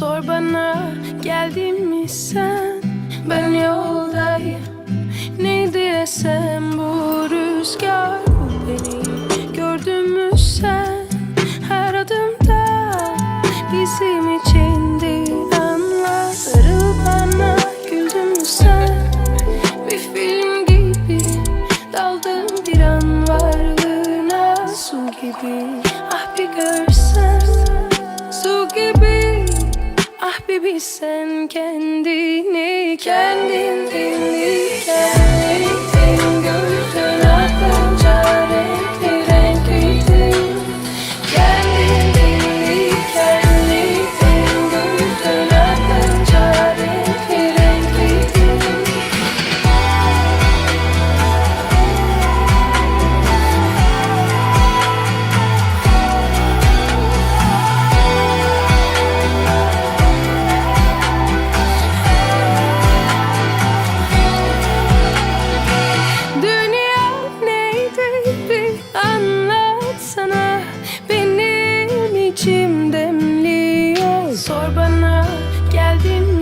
Sor bana geldin mi sen? Ben yoldayım. Ne diyesem bu? bilsen kendini kendini. geldin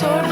sorry